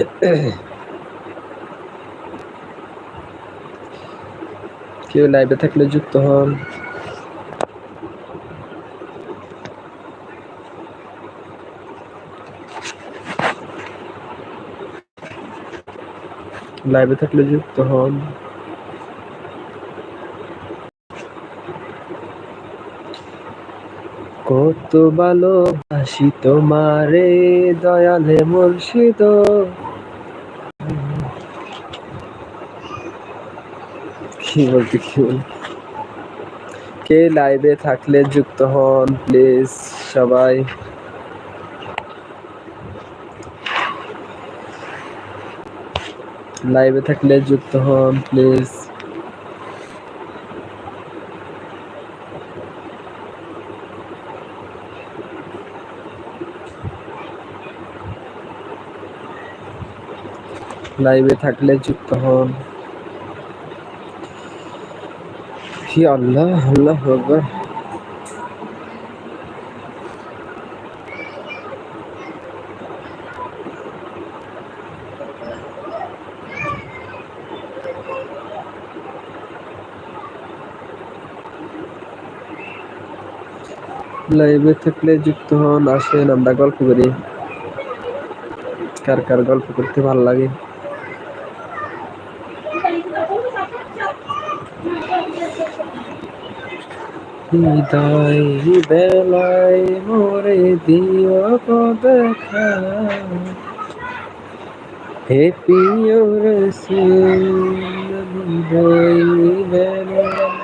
কেউ লাইভে থাকলে যুক্ত হন। লাইভে থাকলে যুক্ত হন। কত ভালোবাসি তোমারে দয়ালে মুর্শিদ। বলতে কি কে লাইভে থাকলে যুক্ত হন প্লিজ সবাই। লাইভে থাকলে যুক্ত হন প্লিজ লাইভে থাকলে যুক্ত হন। কি আল্লাহ আল্লাহ আকবার লাইভে থাকলে যুক্ত হন আসেন আমরা গল্প করি কার কার গল্প করতে ভালো লাগে হৃদয় বেলায় মোরে দিয়ক দেখা। হে প্রিয় রসুল হৃদয় বেলায়।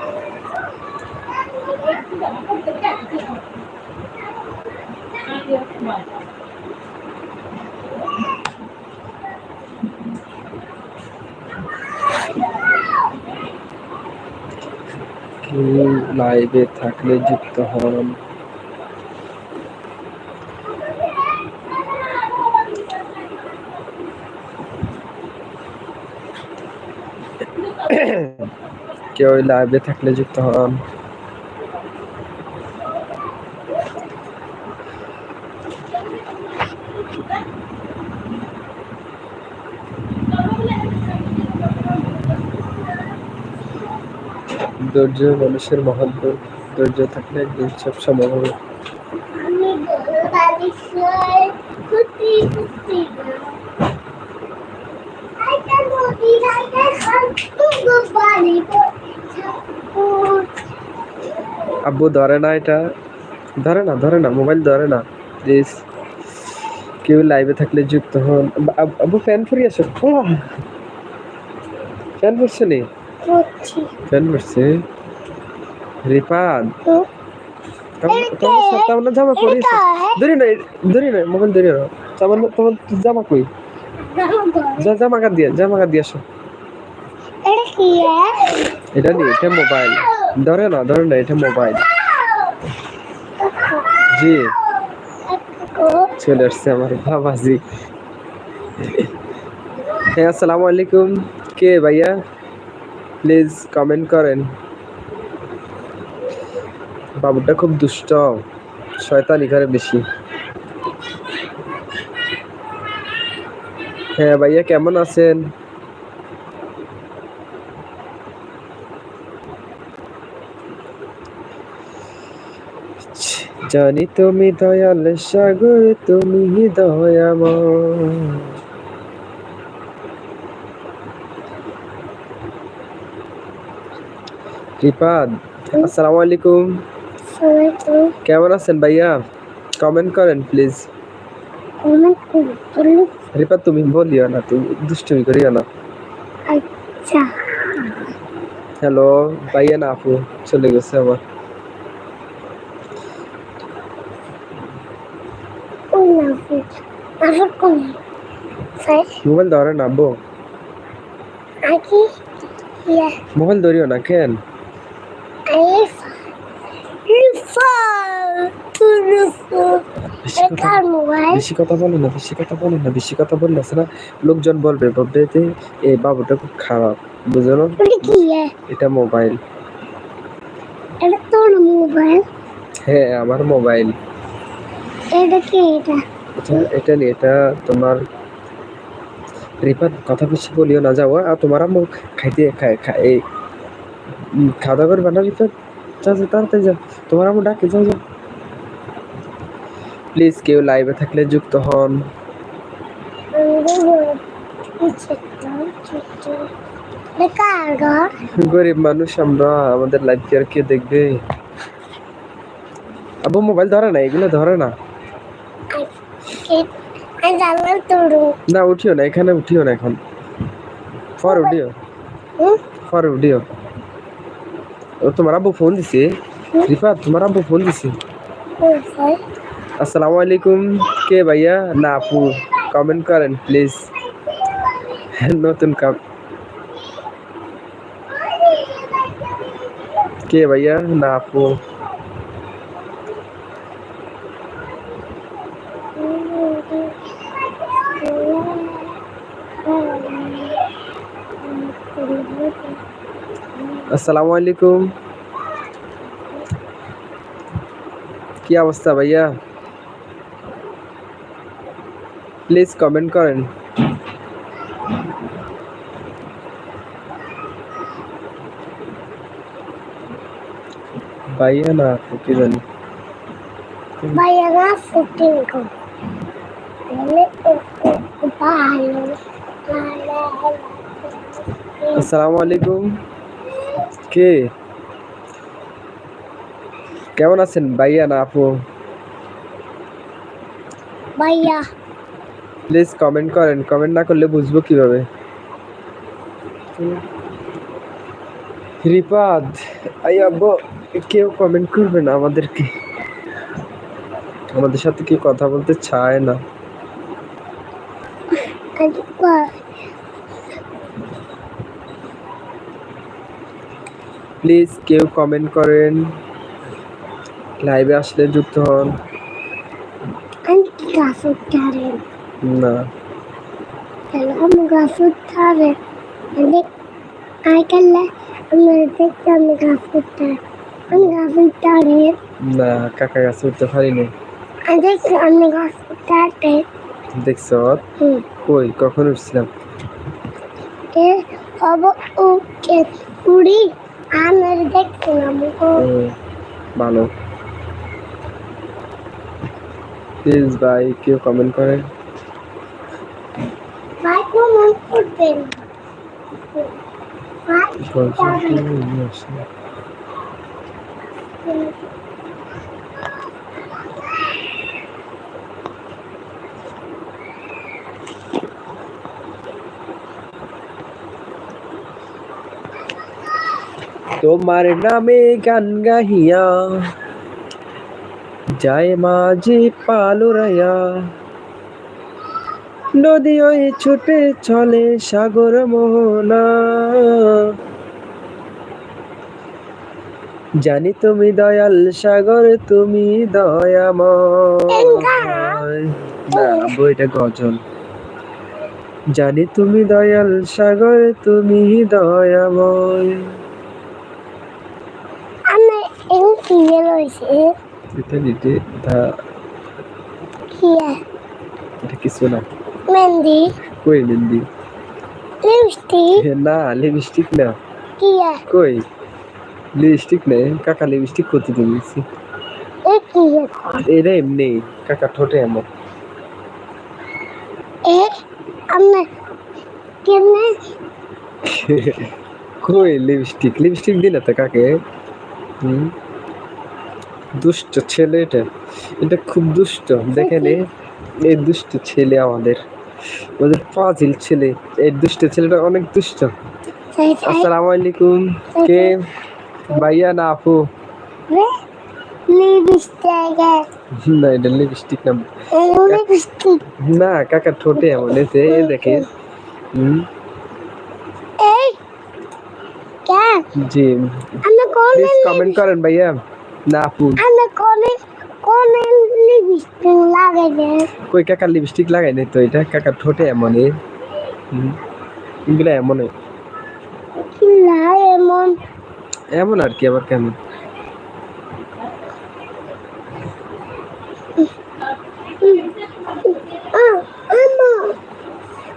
কেউ লাইভে থাকলে যুক্ত হন। কেউ লাইভে থাকলে যুক্ত হন। ধৈর্য মানুষের গুণ। ধৈর্য থাকলে একদিন সব সম্ভব হবে। আব্বু ধরে না এটা? ধরে না ধরে না মোবাইল ধরে না প্লিজ কেউ লাইভে থাকলে যুক্ত হন। আব্বু ফ্যান ফুরি আসো। ফ্যান পড়ছে নি? পড়ছে রিপাদ তোমার তোমার জামা পরিস। ধরি না মোবাইল ধরি না তোমার তোমার জামা কই? যা জামা কাট দিয়ে জামা কাট দিয়ে আসো। এটা কি এটা নি এটা মোবাইল। ধরে না ধরে না এটা মোবাইল। জি। চলে আসছে আমার বাবাজি। হ্যাঁ আসসালামু আলাইকুম। কে ভাইয়া? প্লিজ কমেন্ট করেন। বাবুটা খুব দুষ্ট। শয়তানি করে বেশি। হ্যাঁ ভাইয়া, কেমন আছেন? জানি তুমি দয়াল সাগর, তুমি দয়াময়। রিপাদ আসসালামু আলাইকুম কেমন আছেন ভাইয়া কমেন্ট করেন প্লিজ রিপাদ তুমি বলিও না তুমি দুষ্টুমি করিও না আচ্ছা হ্যালো ভাইয়া না আপু চলে গেছে আমার ওই না আসল কোন স্যার মোবাইল ধরে না আব্বু আকি ইয়া মোবাইল ধরিও না কেন আইফ রিফা তুরুফু বেশি কথা একার মোবাইল বেশি কথা বলে না বেশি কথা বলে না বেশি কথা বললে না লোকজন বলবে বলবে যে এই বাবুটা খুব খারাপ বুঝো না? এটা মোবাইল। এটা তোর মোবাইল? হ্যাঁ আমার মোবাইল। এটা কি এটা? এটা এটা এটা তোমার রিপাত কথা বেশি বলিও না যাও আর তোমার আম্মু খাইতে খাওয়া দাওয়া না রিপাত যাও যাও তাড়াতাড়ি যাও তোমার আম্মু ডাকে যাও যাও। প্লিজ কেউ লাইভে থাকলে যুক্ত হন। গরিব মানুষ আমরা আমাদের লাইভ কি আর কে দেখবে? আবু মোবাইল ধরে না এগুলো ধরে না। না উঠিও না এখানে উঠিও না এখন। পরে উঠিও পরে উঠিও তোমার আব্বু ফোন দিছে। রিফা তোমার আব্বু ফোন দিছে। আসসালামু আলাইকুম। কে ভাইয়া? না, আপু কমেন্ট করেন প্লিজ নতুন কাম। কে ভাইয়া? না, আপু। আসসালামু আলাইকুম কি অবস্থা ভাইয়া প্লিজ কমেন্ট করেন ভাইয়া না আপু কি জানি ভাইয়া না শুটিং কর তাহলে ভালো ভালো আসসালামু আলাইকুম কে? কেমন আছেন ভাইয়া না আপু? ভাইয়া। প্লিজ কমেন্ট করেন। কমেন্ট না করলে বুঝব কীভাবে? রিপাদ আই আব্বু কেউ কমেন্ট করবে না আমাদেরকে। আমাদের সাথে কি কথা বলতে চায় না। প্লিজ কেউ কমেন্ট করেন। লাইভে আসলে যুক্ত হন। না। আমি গাছ না কাকা গাছে উঠতে পারিনি দেখছি উঠাতে কই কখন উঠছিলাম? এ হব ওকে উড়ি। আমি দেখছিলাম ভালো। প্লিজ ভাই কেউ কমেন্ট করে ভাই কমেন্ট করবেন। ভাই তোমার নামে গান গাহিয়া, যায় মাঝি পালুরাইয়া। নদী ওই ছুটে চলে সাগর মোহনা। জানি তুমি দয়াল সাগর, তুমি দয়াময়। না বইটা গজল। জানি তুমি দয়াল সাগর, তুমি দয়াময় আমি এই কি রয়েছে এটা কি এটা কিছু না মেহেন্দি কই মেহেন্দি লিপস্টিক না লিপস্টিক না কি কই লিপস্টিক নেই কাকা লিপস্টিক করতে দিয়েছি এটা এমনি কাকা ঠোঁটে এমন এ আমি কেমনে কই লিপস্টিক লিপস্টিক দিলে তো কাকে হুম দুষ্ট ছেলে এটা। এটা খুব দুষ্ট। দেখেন এই দুষ্ট ছেলে আমাদের। ওদের ফাজিল ছেলে। এই দুষ্ট ছেলেটা অনেক দুষ্ট। আসসালামু আলাইকুম। কে? ভাইয়া না আপু? না এটা লিপস্টিক না। না কাকা ঠোঁটে এমন। এসে এ দেখে। জি। কমেন্ট করেন ভাইয়া। না আপু। আমি কোন কোন লিপস্টিক লাগাইছে কই কাকার লিপস্টিক লাগাই নাই তো? এটা কাকার ঠোঁটে এমন এ হুম, এগুলো এমন এ। কি লাগে এমন। এমন আর কি আবার কেমন?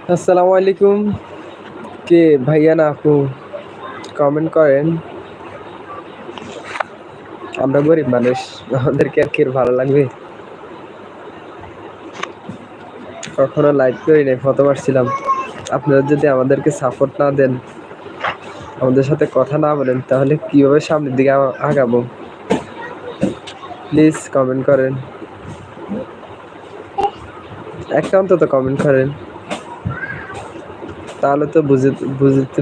আসসালামু আলাইকুম। কে ভাইয়া না আপু? কমেন্ট করেন। আমরা গরিব মানুষ, আমাদেরকে আর কি ভালো লাগবে? কখনো লাইক করি নাই প্রথমবার ছিলাম আপনারা যদি আমাদেরকে সাপোর্ট না দেন, আমাদের সাথে কথা না বলেন, তাহলে কীভাবে সামনের দিকে আগাবো? প্লিজ কমেন্ট করেন। একটা অন্তত কমেন্ট করেন। তাহলে তো বুঝে বুঝতে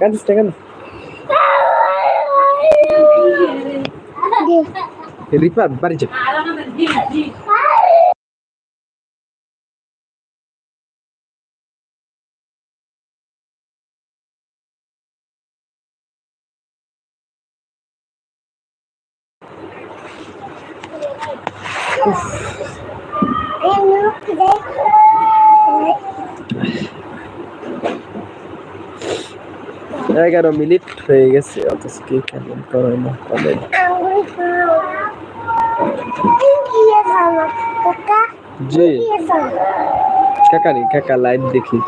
কাঁদিস না কেন রিপাত বাড়ি যা এগারো মিনিট হয়ে গেছে, অথচ কি কেমন করে না। জি। কাকা নি কাকা লাইভ দেখি।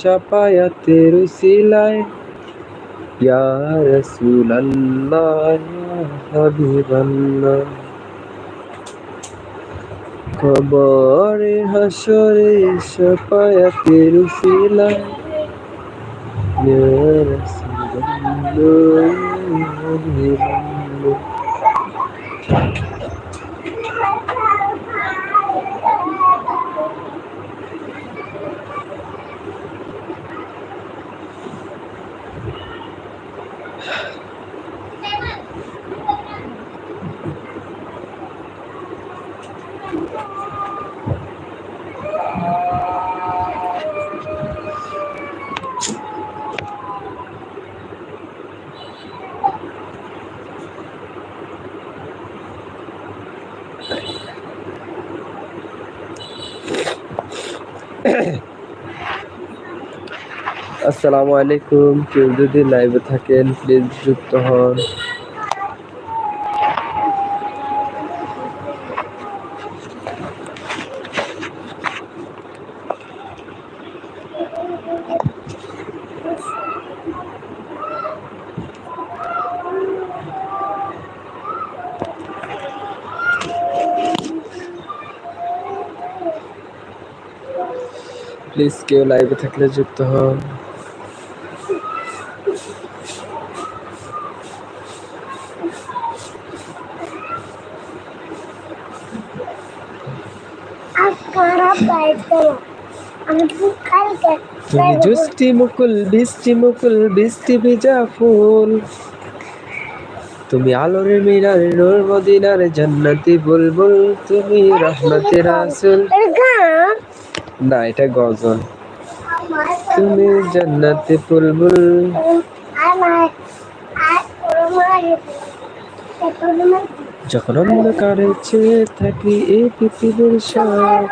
শাপায়াতের উসিলায় ইয়া রাসূলুল্লাহ ইয়া হাবিবাল্লাহ। কবরে হাসরে শাপায়াতের উসিলায় ইয়া রাসূলুল্লাহ ইয়া হাবিবাল্লাহ। আসসালামু আলাইকুম। কেউ যদি লাইভে থাকেন প্লিজ যুক্ত হন। প্লিজ কেউ লাইভে থাকলে যুক্ত হন। তুমি জুষ্টি মুকুল বৃষ্টি মুকুল বৃষ্টি ভেজা ফুল। তুমি আলোর মিনার নূর মদিনার জান্নাতি বুলবুল। তুমি রহমতে রাসুল। না এটা গজল। তুমি জান্নাতি বুলবুল। আমার যখন অন্ধকারে চেয়ে থাকি এই পৃথিবীর সব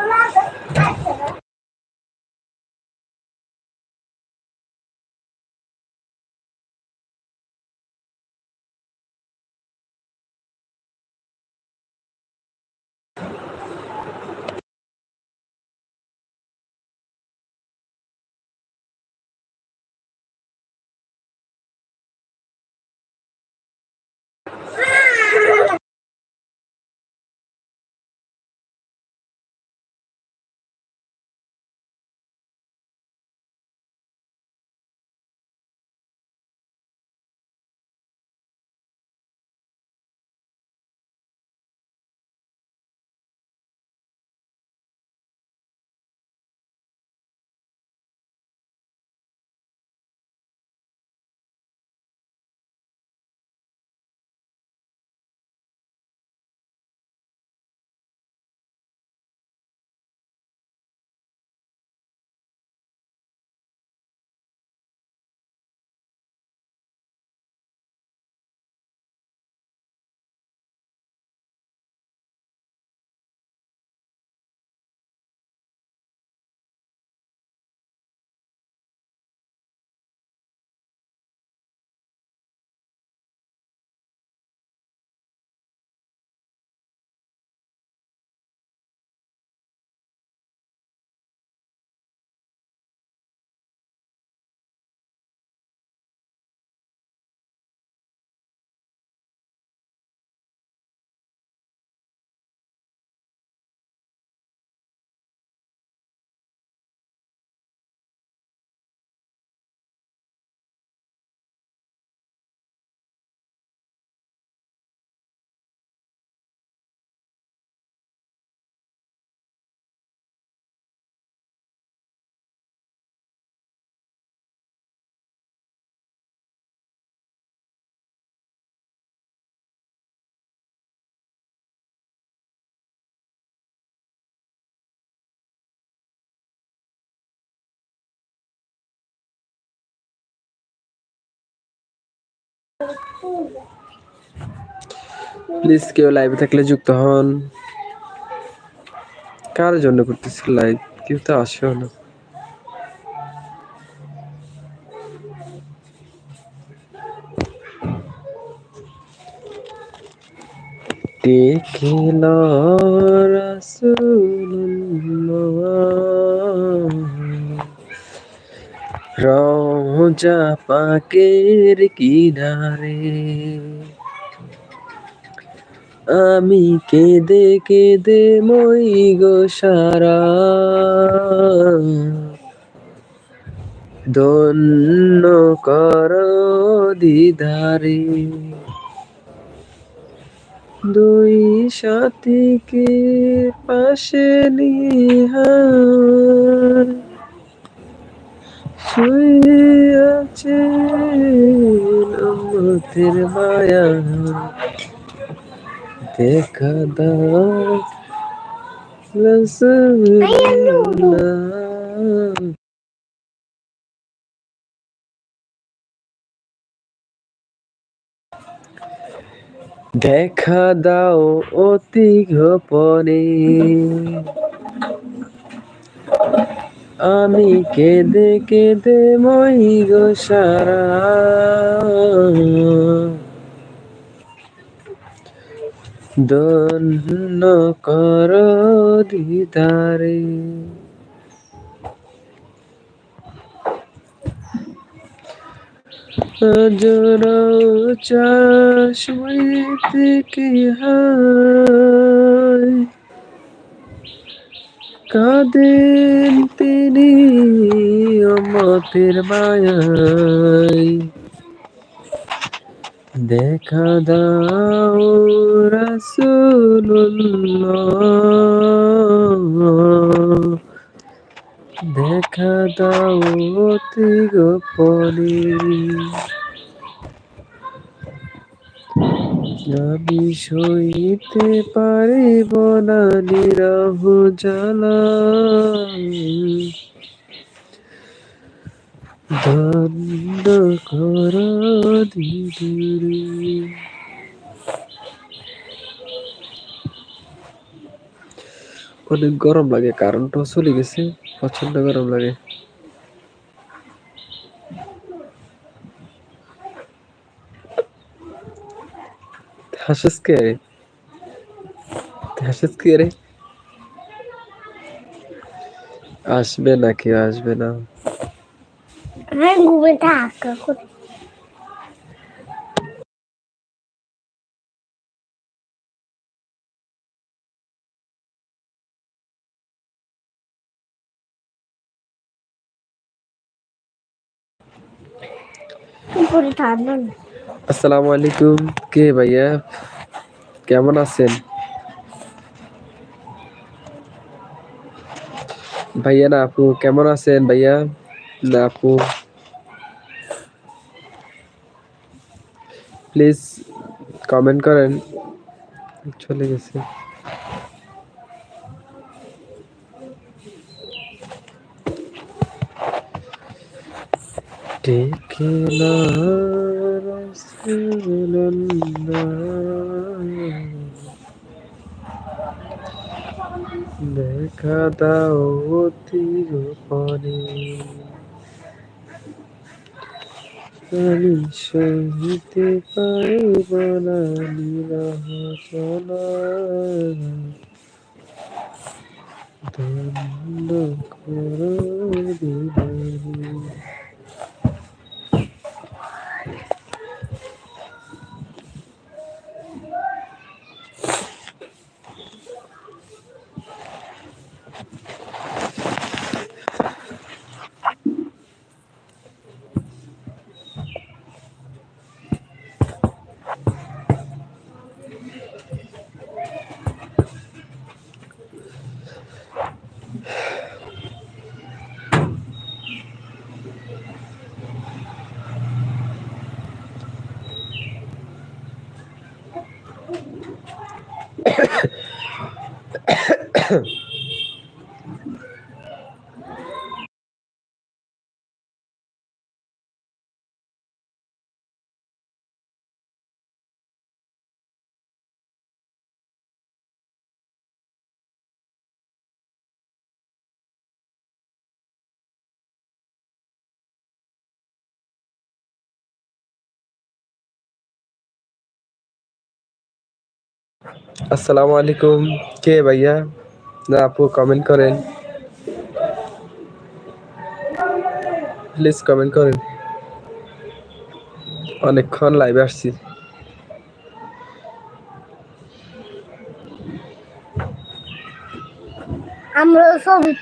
প্লিজ কেউ লাইভে থাকলে যুক্ত হন। কার জন্য করতেছি লাইভ কেউ তো আসেও না। দেখিল রাসূলুল্লাহ রওজা পাকের কিনারে, আমি কেঁদে কেঁদে মই গো সারা। ধন্য কর দিদারে, দুই সাথীকে পাশে নিহার। শুয়ে আছে মতের মায়া। দেখা দাও। রসুল্লাহ দেখা দাও অতি গোপনে। আমি কেঁদে কেঁদে মই গো সারা। দন্য কর দিদারে। জরাও চাষ হইতে কি হয়? কাঁদেন তিনি অমতের মায়ায়। দেখা দাও রাসূলুল্লাহ। দেখা দাও অতি গোপনে। আমি সইতে পারিব না নিরহ জ্বালা। কর অনেক গরম লাগে কারেন্টও চলে গেছে প্রচণ্ড গরম লাগে। হাসিস কে রে হাসিস কে রে আসবে না কেউ আসবে না আমি ঘুমে থাকা করে উপরে ঠান্ডা না আসসালামু আলাইকুম কে ভাইয়া কেমন আছেন ভাইয়া না আপু কেমন আছেন ভাইয়া না আপু প্লিজ কমেন্ট করেন চলে গেছে ডেকে না রাসূলুল্লাহ। দেখা দাও গোপনে। আমি সহিতে পারিব না করো দিবানি আসসালামু আলাইকুম। কে ভাইয়া? না আপু কমেন্ট করেন। প্লিজ কমেন্ট করেন। অনেকক্ষণ লাইভে আসছি। আমরা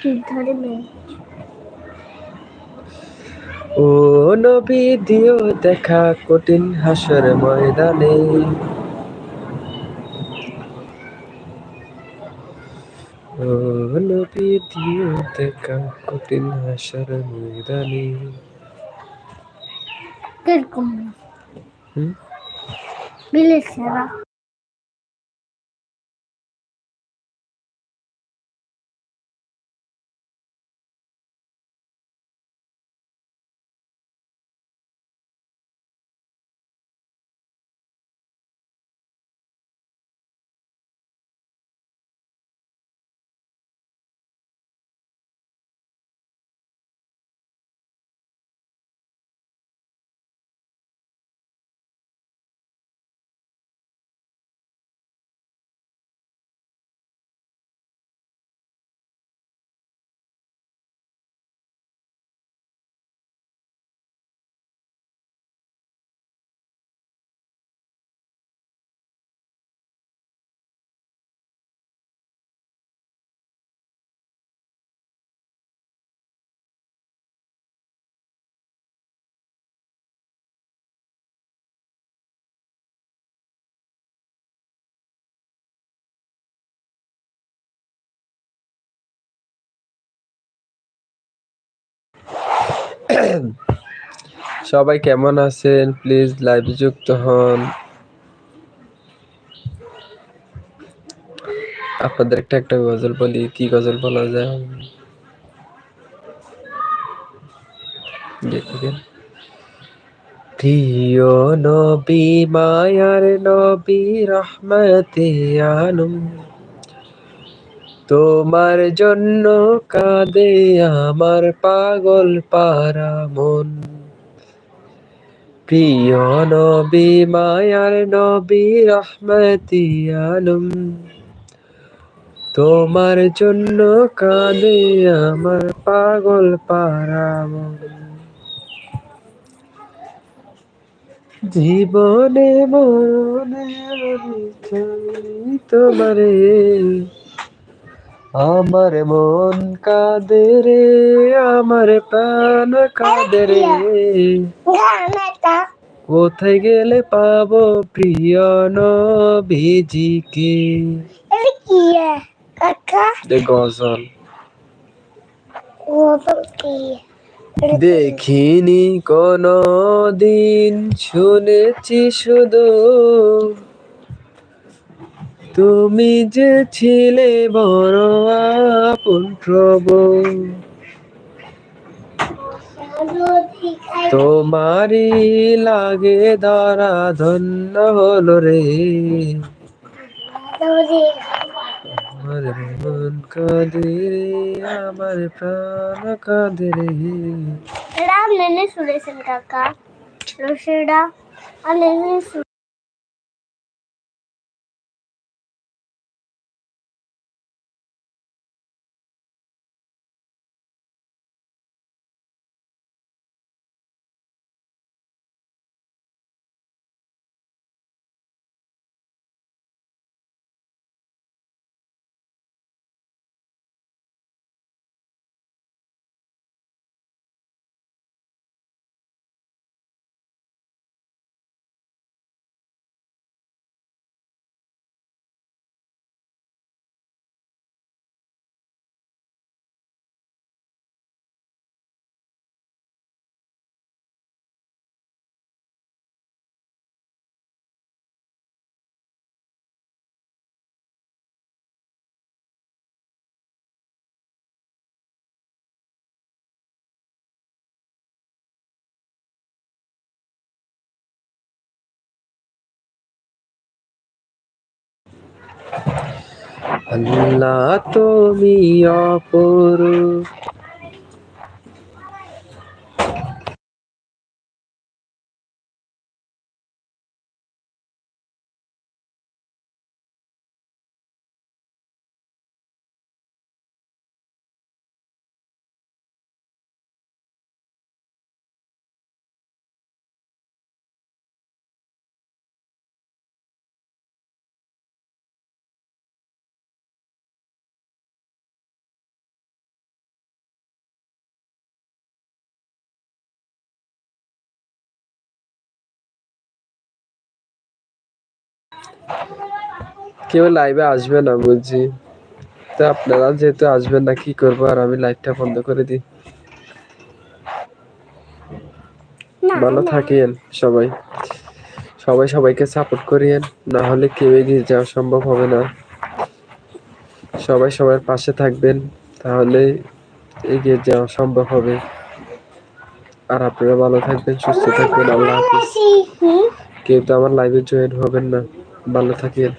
তুল ধরে ও নবী দিও দেখা কঠিন হাসর ময়দানে। ও নবী দিও দেখা কঠিন হাসর ময়দানে কীরকম হুম? বিলে সবাই কেমন আছেন? প্লিজ লাইভে যুক্ত হন। আপনাদের একটা একটা গজল বলি, কি গজল বলা যায়? প্রিয় নবী, মায়ার নবী, রহমতে আলম তোমার জন্য কাঁদে আমার পাগল পারা মন। প্রিয় নবী, মায়ার নবী, রহমতি আলম। তোমার জন্য কাঁদে আমার পাগল পারা মন। জীবনে মনে তোমারে। আমার মন কাঁদে রে, আমার প্রাণ কাঁদে রে। কোথায় গেলে পাবো প্রিয় নবীজিকে? এটা কি কাকা যে গজল। দেখিনি কোনো দিন শুনেছি শুধু তুমি যে ছিলে বড় আপন প্রভু। তোমারই লাগে ধরা ধন্য হলো রে। আমার মন কাঁদে আমার প্রাণ কাঁদে রে। রাম নেনে শুনেছেন, কাকা। আল্লাহ তুমি অপরূপ কেউ লাইভে আসবে না বুঝছি তো আপনারা যেহেতু আসবেন না কি করব? আর আমি লাইভটা বন্ধ করে দিই। ভালো থাকেন সবাই। সবাই সবাইকে সাপোর্ট করিয়েন। না হলে কেউ এগিয়ে যাওয়া সম্ভব হবে না। সবাই সবার পাশে থাকবেন তাহলে এগিয়ে যাওয়া সম্ভব হবে। আর আপনারা ভালো থাকবেন সুস্থ থাকবেন। আল্লাহ হাফিজ। কেউ তো আমার লাইভে জয়েন হবেন না। ভালো থাকেন।